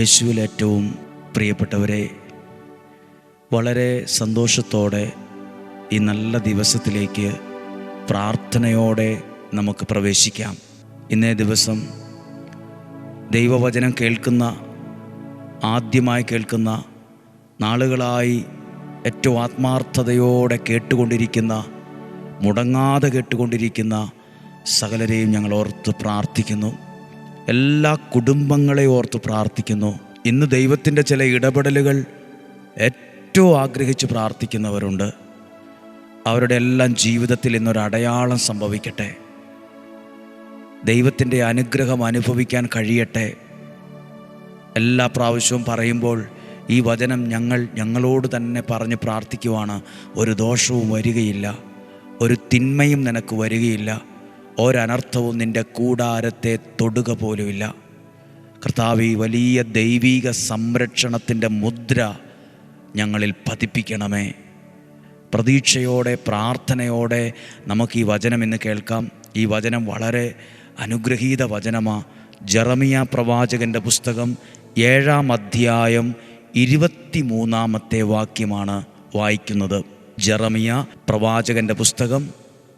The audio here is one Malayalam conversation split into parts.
യേശുവിൽ ഏറ്റവും പ്രിയപ്പെട്ടവരെ വളരെ സന്തോഷത്തോടെ ഈ നല്ല ദിവസത്തിലേക്ക് പ്രാർത്ഥനയോടെ നമുക്ക് പ്രവേശിക്കാം. ഇന്നേ ദിവസം ദൈവവചനം കേൾക്കുന്ന ആദ്യമായി കേൾക്കുന്ന നാളുകളായി ഏറ്റവും ആത്മാർത്ഥതയോടെ കേട്ടുകൊണ്ടിരിക്കുന്ന മുടങ്ങാതെ കേട്ടുകൊണ്ടിരിക്കുന്ന സകലരെയും ഞങ്ങൾ ഓർത്ത് പ്രാർത്ഥിക്കുന്നു. എല്ലാ കുടുംബങ്ങളെ ഓർത്ത് പ്രാർത്ഥിക്കുന്നു. ഇന്ന് ദൈവത്തിന്റെ ചില ഇടപെടലുകൾ ഏറ്റവും ആഗ്രഹിച്ച് പ്രാർത്ഥിക്കുന്നവരുണ്ട്. അവരുടെ എല്ലാം ജീവിതത്തിൽ ഇന്നൊരു അടയാളം സംഭവിക്കട്ടെ. ദൈവത്തിന്റെ അനുഗ്രഹം അനുഭവിക്കാൻ കഴിയട്ടെ. എല്ലാ പ്രാവശ്യവും പറയുമ്പോൾ ഈ വചനം ഞങ്ങൾ ഞങ്ങളോട് തന്നെ പറഞ്ഞ് പ്രാർത്ഥിക്കുവാണ്. ഒരു ദോഷവും വരികയില്ല. ഒരു തിന്മയും നിനക്ക് വരികയില്ല. ഒരനർത്ഥവും നിന്റെ കൂടാരത്തെ തൊടുക പോലുമില്ല. കർത്താവ് ഈ വലിയ ദൈവീക സംരക്ഷണത്തിന്റെ മുദ്ര ഞങ്ങളിൽ പതിപ്പിക്കണമേ. പ്രതീക്ഷയോടെ പ്രാർത്ഥനയോടെ നമുക്ക് ഈ വചനം ഇന്ന് കേൾക്കാം. ഈ വചനം വളരെ അനുഗ്രഹീത വചനമാണ് ജറമിയ പ്രവാചകന്റെ പുസ്തകം ഏഴാം അധ്യായം ഇരുപത്തി മൂന്നാമത്തെ വാക്യമാണ് വായിക്കുന്നത്. ജറമിയ പ്രവാചകന്റെ പുസ്തകം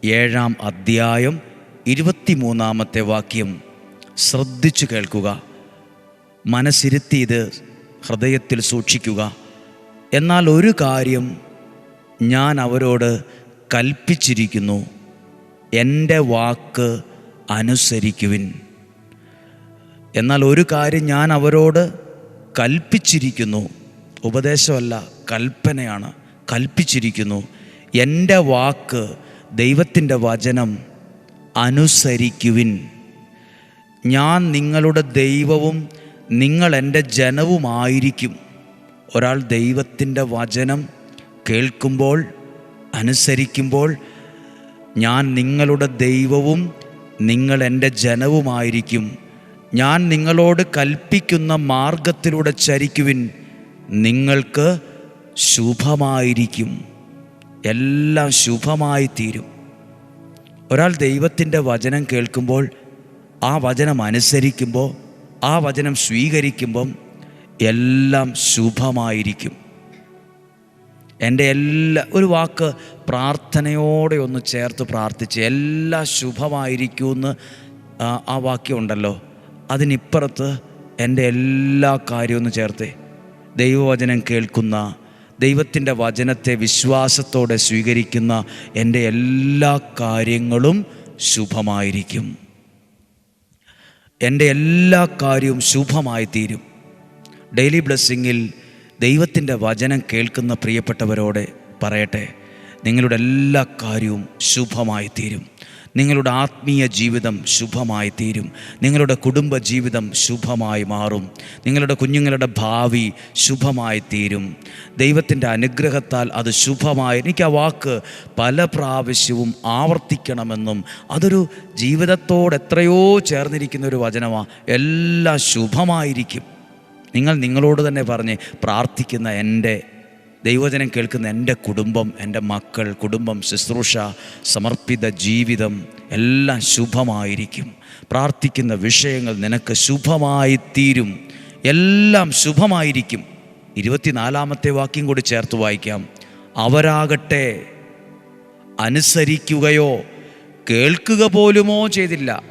ഏഴാം അധ്യായം ഇരുപത്തി മൂന്നാമത്തെ വാക്യം ശ്രദ്ധിച്ചു കേൾക്കുക മനസ്സിരുത്തി ഇത് ഹൃദയത്തിൽ സൂക്ഷിക്കുക. എന്നാൽ ഒരു കാര്യം ഞാൻ അവരോട് കൽപ്പിച്ചിരിക്കുന്നു എന്റെ വാക്ക് അനുസരിക്കുവിൻ. എന്നാൽ ഒരു കാര്യം ഞാൻ അവരോട് കൽപ്പിച്ചിരിക്കുന്നു ഉപദേശമല്ല കൽപ്പനയാണ് കൽപ്പിച്ചിരിക്കുന്നു. എന്റെ വാക്ക് ദൈവത്തിന്റെ വചനം അനുസരിക്കുവിൻ. ഞാൻ നിങ്ങളുടെ ദൈവവും നിങ്ങൾ എന്റെ ജനവുമായിരിക്കും. ഒരാൾ ദൈവത്തിന്റെ വചനം കേൾക്കുമ്പോൾ അനുസരിക്കുമ്പോൾ ഞാൻ നിങ്ങളുടെ ദൈവവും നിങ്ങൾ എന്റെ ജനവുമായിരിക്കും. ഞാൻ നിങ്ങളോട് കൽപ്പിക്കുന്ന മാർഗത്തിലൂടെ ചരിക്കുവിൻ. നിങ്ങൾക്ക് ശുഭമായിരിക്കും. എല്ലാം ശുഭമായി തീരും ഒരാൾ ദൈവത്തിന്റെ വചനം കേൾക്കുമ്പോൾ ആ വചനം അനുസരിക്കുമ്പോൾ ആ വചനം സ്വീകരിക്കുമ്പം എല്ലാം ശുഭമായിരിക്കും. എന്റെ എല്ലാ ഒരു വാക്ക് പ്രാർത്ഥനയോടെ ഒന്ന് ചേർത്ത് പ്രാർത്ഥിച്ച് എല്ലാം ശുഭമായിരിക്കുമെന്ന് ആ, വാക്യം ഉണ്ടല്ലോ. അതിനിപ്പുറത്ത് എന്റെ എല്ലാ കാര്യവും ഒന്ന് ചേർത്തേ ദൈവവചനം കേൾക്കുന്ന ദൈവത്തിന്റെ വചനത്തെ വിശ്വാസത്തോടെ സ്വീകരിക്കുന്ന എന്റെ എല്ലാ കാര്യങ്ങളും ശുഭമായിരിക്കും. എന്റെ എല്ലാ കാര്യവും ശുഭമായി തീരും ഡെയിലി ബ്ലെസ്സിങ്ങിൽ ദൈവത്തിന്റെ വചനം കേൾക്കുന്ന പ്രിയപ്പെട്ടവരോട് പറയട്ടെ നിങ്ങളുടെ എല്ലാ കാര്യവും ശുഭമായി തീരും നിങ്ങളുടെ ആത്മീയ ജീവിതം ശുഭമായി തീരും. നിങ്ങളുടെ കുടുംബ ജീവിതം ശുഭമായി മാറും. നിങ്ങളുടെ കുഞ്ഞുങ്ങളുടെ ഭാവി ശുഭമായി തീരും. ദൈവത്തിന്റെ അനുഗ്രഹത്താൽ അത് ശുഭമായി. എനിക്ക് ആ വാക്ക് പല പ്രാവശ്യവും ആവർത്തിക്കണമെന്നും അതൊരു ജീവിതത്തോട് എത്രയോ ചേർന്നിരിക്കുന്ന ഒരു വചനമാണ് എല്ലാം ശുഭമായിരിക്കും. നിങ്ങൾ നിങ്ങളോട് തന്നെ പറഞ്ഞ് പ്രാർത്ഥിക്കുന്ന എന്റെ ദൈവജനം കേൾക്കുന്ന എന്റെ കുടുംബം എന്റെ മക്കൾ കുടുംബം ശുശ്രൂഷ സമർപ്പിത ജീവിതം എല്ലാം ശുഭമായിരിക്കും. പ്രാർത്ഥിക്കുന്ന വിഷയങ്ങൾ നിനക്ക് ശുഭമായി തീരും. എല്ലാം ശുഭമായിരിക്കും. ഇരുപത്തിനാലാമത്തെ വാക്യം കൂടി ചേർത്ത് വായിക്കാം. അവരാകട്ടെ അനുസരിക്കുകയോ കേൾക്കുക പോലുമോ ചെയ്തില്ല.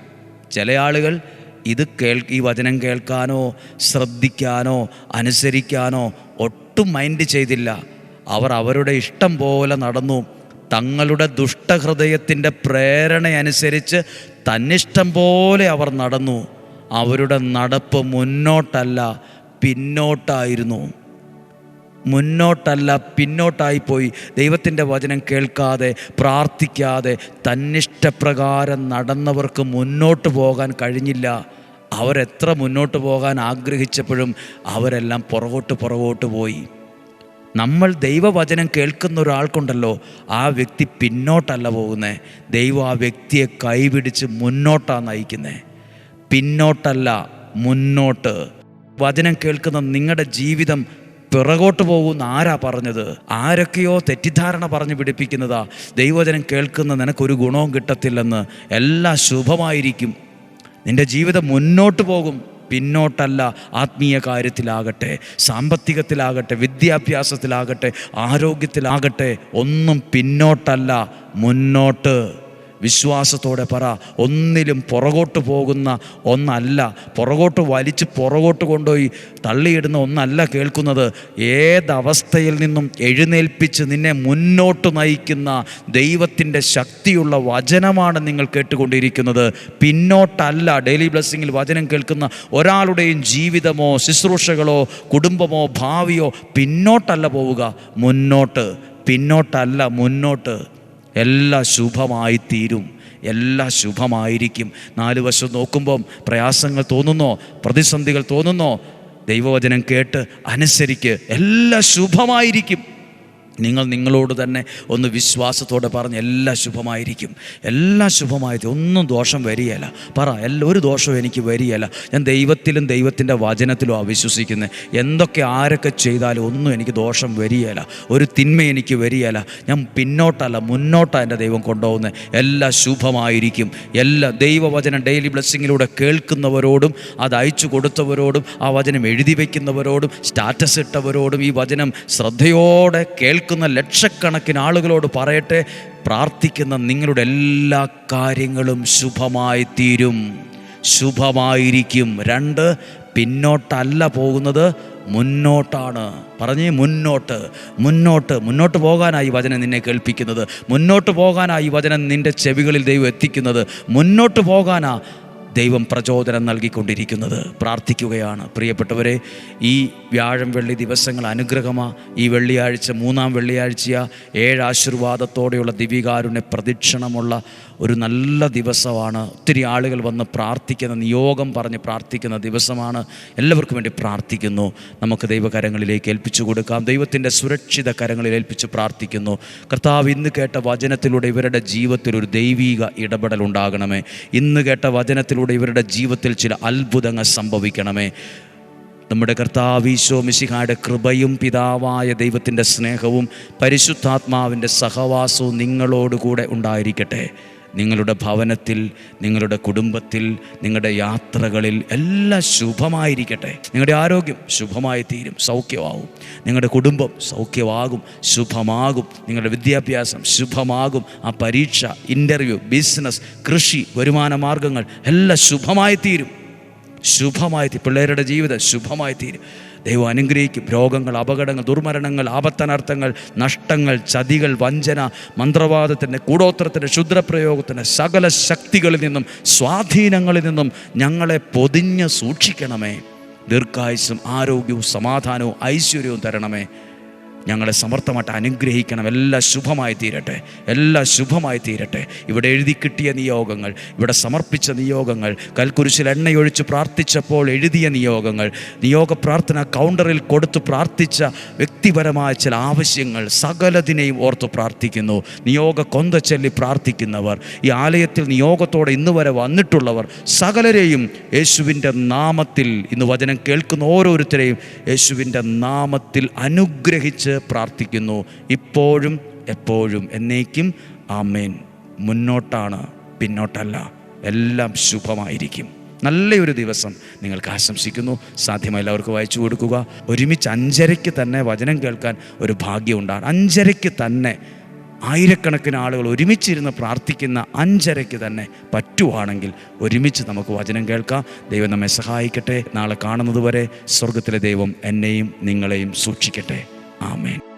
ചില ആളുകൾ ഇത് കേൾ ഈ വചനം കേൾക്കാനോ ശ്രദ്ധിക്കാനോ അനുസരിക്കാനോ ഒട്ടും മൈൻഡ് ചെയ്തില്ല. അവർ അവരുടെ ഇഷ്ടം പോലെ നടന്നു. തങ്ങളുടെ ദുഷ്ടഹൃദയത്തിന്റെ പ്രേരണയനുസരിച്ച് തന്നിഷ്ടം പോലെ അവർ നടന്നു. അവരുടെ നടപ്പ് മുന്നോട്ടല്ല പിന്നോട്ടായിരുന്നു. മുന്നോട്ടല്ല പിന്നോട്ടായിപ്പോയി. ദൈവത്തിന്റെ വചനം കേൾക്കാതെ പ്രാർത്ഥിക്കാതെ തന്നിഷ്ടപ്രകാരം നടന്നവർക്ക് മുന്നോട്ട് പോകാൻ കഴിഞ്ഞില്ല. അവരെത്ര മുന്നോട്ട് പോകാൻ ആഗ്രഹിച്ചപ്പോഴും അവരെല്ലാം പുറകോട്ട് പുറകോട്ട് പോയി. നമ്മൾ ദൈവവചനം കേൾക്കുന്ന ഒരാൾക്കുണ്ടല്ലോ ആ വ്യക്തി പിന്നോട്ടല്ല പോകുന്നത് ദൈവം ആ വ്യക്തിയെ കൈപിടിച്ച് മുന്നോട്ടാണ് നയിക്കുന്നത് പിന്നോട്ടല്ല മുന്നോട്ട്. വചനം കേൾക്കുന്ന നിങ്ങളുടെ ജീവിതം പിറകോട്ട് പോകുന്ന ആരാ പറഞ്ഞത്? ആരൊക്കെയോ തെറ്റിദ്ധാരണ പറഞ്ഞു പിടിപ്പിക്കുന്നതാ. ദൈവവചനം കേൾക്കുന്ന നിനക്കൊരു ഗുണവും കിട്ടത്തില്ലെന്ന്. എല്ലാം ശുഭമായിരിക്കും. നിന്റെ ജീവിതം മുന്നോട്ട് പോകും. പിന്നോട്ടല്ല ആത്മീയ കാര്യത്തിലാകട്ടെ സാമ്പത്തികത്തിലാകട്ടെ വിദ്യാഭ്യാസത്തിലാകട്ടെ ആരോഗ്യത്തിലാകട്ടെ ഒന്നും പിന്നോട്ടല്ല മുന്നോട്ട്. വിശ്വാസത്തോടെ പറ. ഒന്നിലും പുറകോട്ട് പോകുന്ന ഒന്നല്ല. പുറകോട്ട് വലിച്ച് പുറകോട്ട് കൊണ്ടുപോയി തള്ളിയിടുന്ന ഒന്നല്ല കേൾക്കുന്നത്. ഏതവസ്ഥയിൽ നിന്നും എഴുന്നേൽപ്പിച്ച് നിന്നെ മുന്നോട്ട് നയിക്കുന്ന ദൈവത്തിന്റെ ശക്തിയുള്ള വചനമാണ് നിങ്ങൾ കേട്ടുകൊണ്ടിരിക്കുന്നത്. പിന്നോട്ടല്ല ഡെയിലി ബ്ലെസ്സിങ്ങിൽ വചനം കേൾക്കുന്ന ഒരാളുടെയും ജീവിതമോ ശുശ്രൂഷകളോ കുടുംബമോ ഭാവിയോ പിന്നോട്ടല്ല പോവുക. മുന്നോട്ട് പിന്നോട്ടല്ല മുന്നോട്ട്. എല്ലാം ശുഭമായി തീരും. എല്ലാം ശുഭമായിരിക്കും. നാല് വശം നോക്കുമ്പം പ്രയാസങ്ങൾ തോന്നുന്നോ? പ്രതിസന്ധികൾ തോന്നുന്നോ? ദൈവവചനം കേട്ട് അനുസരിക്ക്. എല്ലാം ശുഭമായിരിക്കും. നിങ്ങൾ നിങ്ങളോട് തന്നെ ഒന്ന് വിശ്വാസത്തോടെ പറഞ്ഞ് എല്ലാം ശുഭമായിരിക്കും. എല്ലാം ശുഭമായത് ഒന്നും ദോഷം വരികയില്ല. പറ എല്ലാ ഒരു ദോഷവും എനിക്ക് വരികയില്ല. ഞാൻ ദൈവത്തിലും ദൈവത്തിന്റെ വചനത്തിലും ആ വിശ്വസിക്കുന്നത് എന്തൊക്കെ ആരൊക്കെ ചെയ്താലും ഒന്നും എനിക്ക് ദോഷം വരികയില്ല. ഒരു തിന്മ എനിക്ക് വരികയില്ല. ഞാൻ പിന്നോട്ടല്ല മുന്നോട്ടാണ് എന്റെ ദൈവം കൊണ്ടുപോകുന്നത് എല്ലാം ശുഭമായിരിക്കും. എല്ലാ ദൈവവചനം ഡെയിലി ബ്ലെസ്സിങ്ങിലൂടെ കേൾക്കുന്നവരോടും അത് അയച്ചു കൊടുത്തവരോടും ആ വചനം എഴുതി വയ്ക്കുന്നവരോടും സ്റ്റാറ്റസ് ഇട്ടവരോടും ഈ വചനം ശ്രദ്ധയോടെ കേൾക്കുന്ന ലക്ഷക്കണക്കിന് ആളുകളോട് പറയട്ടെ പ്രാർത്ഥിക്കുന്ന നിങ്ങളുടെ എല്ലാ കാര്യങ്ങളും ശുഭമായി തീരും ശുഭമായിരിക്കും. രണ്ട് പിന്നോട്ടല്ല പോകുന്നത് മുന്നോട്ടാണ്. പറഞ്ഞേ മുന്നോട്ട്. മുന്നോട്ട്. മുന്നോട്ട് പോകാനായി വചനം നിന്നെ കേൾപ്പിക്കുന്നത്. മുന്നോട്ട് പോകാനായി വചനം നിന്റെ ചെവികളിൽ ദൈവം എത്തിക്കുന്നത്. മുന്നോട്ട് പോകാനാ ദൈവം പ്രചോദനം നൽകിക്കൊണ്ടിരിക്കുന്നത്. പ്രാർത്ഥിക്കുകയാണ്. പ്രിയപ്പെട്ടവരെ ഈ വ്യാഴം വെള്ളി ദിവസങ്ങൾ അനുഗ്രഹമാണ് ഈ വെള്ളിയാഴ്ച മൂന്നാം വെള്ളിയാഴ്ച ഏഴ് ആശീർവാദത്തോടെയുള്ള ദിവികാരുണ്യ പ്രദക്ഷിണമുള്ള ഒരു നല്ല ദിവസമാണ്. ഒത്തിരി ആളുകൾ വന്ന് പ്രാർത്ഥിക്കുന്ന നിയോഗം പറഞ്ഞ് പ്രാർത്ഥിക്കുന്ന ദിവസമാണ്. എല്ലാവർക്കും വേണ്ടി പ്രാർത്ഥിക്കുന്നു. നമുക്ക് ദൈവകരങ്ങളിലേക്ക് ഏൽപ്പിച്ചു കൊടുക്കാം. ദൈവത്തിന്റെ സുരക്ഷിത കരങ്ങളിൽ ഏൽപ്പിച്ച് പ്രാർത്ഥിക്കുന്നു. കർത്താവ് ഇന്ന് കേട്ട വചനത്തിലൂടെ ഇവരുടെ ജീവിതത്തിൽ ഒരു ദൈവീക ഇടപെടൽ ഉണ്ടാകണമേ. ഇന്ന് കേട്ട വചനത്തിലൂടെ ഇവരുടെ ജീവിതത്തിൽ ചില അത്ഭുതങ്ങൾ സംഭവിക്കണമേ. നമ്മുടെ കർത്താവീശോ മിശിഹായുടെ കൃപയും പിതാവായ ദൈവത്തിന്റെ സ്നേഹവും പരിശുദ്ധാത്മാവിന്റെ സഹവാസവും നിങ്ങളോടുകൂടെ ഉണ്ടായിരിക്കട്ടെ. നിങ്ങളുടെ ഭവനത്തിൽ നിങ്ങളുടെ കുടുംബത്തിൽ നിങ്ങളുടെ യാത്രകളിൽ എല്ലാം ശുഭമായിരിക്കട്ടെ. നിങ്ങളുടെ ആരോഗ്യം ശുഭമായി തീരും സൗഖ്യമാകും നിങ്ങളുടെ കുടുംബം സൗഖ്യമാകും ശുഭമാകും. നിങ്ങളുടെ വിദ്യാഭ്യാസം ശുഭമാകും. ആ പരീക്ഷ ഇന്റർവ്യൂ ബിസിനസ് കൃഷി വരുമാന മാർഗങ്ങൾ എല്ലാം ശുഭമായി തീരും. ശുഭമായി പിള്ളേരുടെ ജീവിതം ശുഭമായി തീരും. ദൈവം അനുഗ്രഹിക്കും. രോഗങ്ങൾ അപകടങ്ങൾ ദുർമരണങ്ങൾ ആപത്തനർത്ഥങ്ങൾ നഷ്ടങ്ങൾ ചതികൾ വഞ്ചന മന്ത്രവാദത്തിന്റെ കൂടോത്രത്തിന്റെ ക്ഷുദ്രപ്രയോഗത്തിന്റെ സകല ശക്തികളിൽ നിന്നും സ്വാധീനങ്ങളിൽ നിന്നും ഞങ്ങളെ പൊതിഞ്ഞ് സൂക്ഷിക്കണമേ. ദീർഘായുസും ആരോഗ്യവും സമാധാനവും ഐശ്വര്യവും തരണമേ. ഞങ്ങളെ സമർത്ഥമായിട്ട് അനുഗ്രഹിക്കണം. എല്ലാം ശുഭമായി തീരട്ടെ. എല്ലാം ശുഭമായി തീരട്ടെ. ഇവിടെ എഴുതി കിട്ടിയ നിയോഗങ്ങൾ ഇവിടെ സമർപ്പിച്ച നിയോഗങ്ങൾ കൽക്കുരിശിൽ എണ്ണയൊഴിച്ച് പ്രാർത്ഥിച്ചപ്പോൾ എഴുതിയ നിയോഗങ്ങൾ നിയോഗ പ്രാർത്ഥന കൗണ്ടറിൽ കൊടുത്ത് പ്രാർത്ഥിച്ച വ്യക്തിപരമായ ചില ആവശ്യങ്ങൾ സകലതിനെയും ഓർത്ത് പ്രാർത്ഥിക്കുന്നു. നിയോഗ കൊന്ത ചൊല്ലി പ്രാർത്ഥിക്കുന്നവർ ഈ ആലയത്തിൽ നിയോഗത്തോടെ ഇന്ന് വരെ വന്നിട്ടുള്ളവർ സകലരെയും യേശുവിന്റെ നാമത്തിൽ ഇന്ന് വചനം കേൾക്കുന്ന ഓരോരുത്തരെയും യേശുവിന്റെ നാമത്തിൽ അനുഗ്രഹിച്ച് പ്രാർത്ഥിക്കുന്നു. ഇപ്പോഴും എപ്പോഴും എന്നേക്കും ആമേൻ. മുന്നോട്ടാണ് പിന്നോട്ടല്ല. എല്ലാം ശുഭമായിരിക്കും. നല്ലൊരു ദിവസം നിങ്ങൾക്ക് ആശംസിക്കുന്നു. സാധ്യമായി എല്ലാവർക്കും വായിച്ചു കൊടുക്കുക. ഒരുമിച്ച് അഞ്ചരയ്ക്ക് തന്നെ വചനം കേൾക്കാൻ ഒരു ഭാഗ്യം ഉണ്ടാകും അഞ്ചരയ്ക്ക് തന്നെ ആയിരക്കണക്കിന് ആളുകൾ ഒരുമിച്ചിരുന്ന് പ്രാർത്ഥിക്കുന്ന അഞ്ചരയ്ക്ക് തന്നെ പറ്റുവാണെങ്കിൽ ഒരുമിച്ച് നമുക്ക് വചനം കേൾക്കാം. ദൈവം നമ്മെ സഹായിക്കട്ടെ. നാളെ കാണുന്നതുവരെ സ്വർഗത്തിലെ ദൈവം എന്നെയും നിങ്ങളെയും സൂക്ഷിക്കട്ടെ. ആമേൻ